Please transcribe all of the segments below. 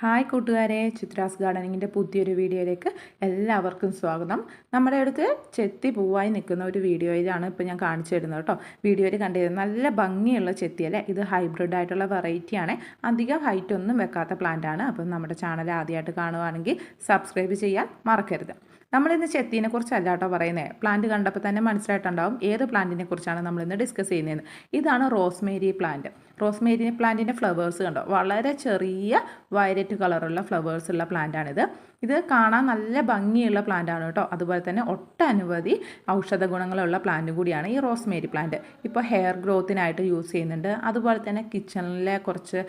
Hi കൂട്ടുകാരെ. ചിത്രാസ് ഗാർഡനിങ്ങിന്റെ പുതിയൊരു വീഡിയോയിലേക്ക് എല്ലാവർക്കും സ്വാഗതം. നമ്മുടെ അടുത്ത് ചെത്തി പൂവായി നിൽക്കുന്ന ഒരു വീഡിയോ ഇതാണ് ഇപ്പോൾ ഞാൻ കാണിച്ചു തരുന്നത് കേട്ടോ. വീഡിയോയിൽ കണ്ടിരുന്നത് നല്ല ഭംഗിയുള്ള ചെത്തി അല്ലേ? ഇത് ഹൈബ്രിഡ് ആയിട്ടുള്ള വെറൈറ്റിയാണ് അധികം ഹൈറ്റ് ഒന്നും വെക്കാത്ത പ്ലാന്റ് ആണ്. അപ്പം നമ്മുടെ ചാനൽ ആദ്യമായിട്ട് കാണുവാണെങ്കിൽ സബ്സ്ക്രൈബ് ചെയ്യാൻ മറക്കരുത്. നമ്മളിന്ന് ചെത്തീനെ കുറിച്ചല്ല കേട്ടോ പറയുന്നത് പ്ലാന്റ് കണ്ടപ്പോൾ തന്നെ മനസ്സിലായിട്ടുണ്ടാവും ഏത് പ്ലാന്റിനെ കുറിച്ചാണ് നമ്മളിന്ന് ഡിസ്കസ് ചെയ്യുന്നത് ഇതാണ് റോസ്മേരി പ്ലാന്റ് റോസ്മേരി പ്ലാന്റിന്റെ ഫ്ലവേഴ്സ് കണ്ടോ? വളരെ ചെറിയ വയലറ്റ് കളറുള്ള ഫ്ലവേഴ്സ് ഉള്ള പ്ലാന്റാണിത് ഇത് കാണാൻ നല്ല ഭംഗിയുള്ള പ്ലാന്റാണ് കേട്ടോ. അതുപോലെ തന്നെ ഒട്ടനവധി ഔഷധ ഗുണങ്ങളുള്ള പ്ലാന്റ് കൂടിയാണ് ഈ റോസ്മേരി പ്ലാന്റ് ഇപ്പോൾ ഹെയർ ഗ്രോത്തിനായിട്ട് യൂസ് ചെയ്യുന്നുണ്ട്. അതുപോലെ തന്നെ കിച്ചണിലെ കുറച്ച്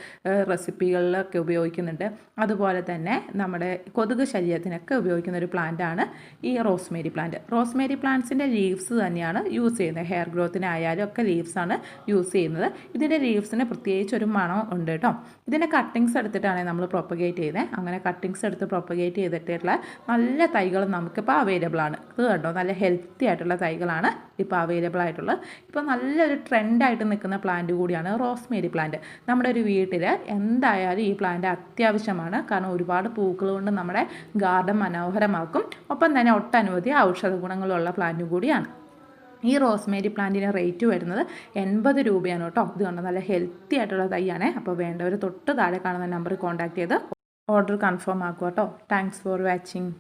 റെസിപ്പികളിലൊക്കെ ഉപയോഗിക്കുന്നുണ്ട്. അതുപോലെ തന്നെ നമ്മുടെ കൊതുക് ശരീരത്തിനൊക്കെ ഉപയോഗിക്കുന്ന ഒരു പ്ലാന്റാണ് ഈ റോസ്മേരി പ്ലാന്റ്. റോസ്മേരി പ്ലാന്റ്സിന്റെ ലീവ്സ് തന്നെയാണ് യൂസ് ചെയ്യുന്നത്. ഹെയർ ഗ്രോത്തിനായാലും ഒക്കെ ലീവ്സാണ് യൂസ് ചെയ്യുന്നത്. ഇതിന്റെ ലീവ്സിന് പ്രത്യേകിച്ച് ഒരു മണം ഉണ്ട് കേട്ടോ. ഇതിന്റെ കട്ടിങ്സ് എടുത്തിട്ടാണ് നമ്മൾ പ്രൊപ്പഗേറ്റ് ചെയ്യുന്നത്. അങ്ങനെ കട്ടിങ്സ് എടുത്ത് പ്രൊപ്പഗേറ്റ് ചെയ്തിട്ടുള്ള നല്ല തൈകൾ നമുക്കിപ്പോൾ അവൈലബിൾ ആണ്. ഇത് കണ്ടോ? നല്ല ഹെൽത്തി ആയിട്ടുള്ള തൈകളാണ് ഇപ്പോൾ അവൈലബിൾ ആയിട്ടുള്ളത്. ഇപ്പോൾ നല്ലൊരു ട്രെൻഡായിട്ട് നിൽക്കുന്ന പ്ലാന്റ് കൂടിയാണ് റോസ്മേരി പ്ലാന്റ്. നമ്മുടെ ഒരു വീട്ടിൽ എന്തായാലും ഈ പ്ലാന്റ് അത്യാവശ്യമാണ്. കാരണം ഒരുപാട് പൂക്കൾ കൊണ്ട് നമ്മുടെ ഗാർഡൻ മനോഹരമാക്കും. ഒപ്പം തന്നെ ഒട്ടനവധി ഔഷധ ഗുണങ്ങളുള്ള പ്ലാന്റും കൂടിയാണ്. ഈ റോസ്മേരി പ്ലാന്റിന് റേറ്റ് വരുന്നത് എൺപത് രൂപയാണ് കേട്ടോ. ഇത് കണ്ട? നല്ല ഹെൽത്തി ആയിട്ടുള്ള തൈയാണ്. അപ്പോൾ വേണ്ടവർ തൊട്ട് താഴെ കാണുന്ന നമ്പറിൽ കോൺടാക്ട് ചെയ്ത് ഓർഡർ കൺഫേം ആക്കുക കേട്ടോ. Thanks for watching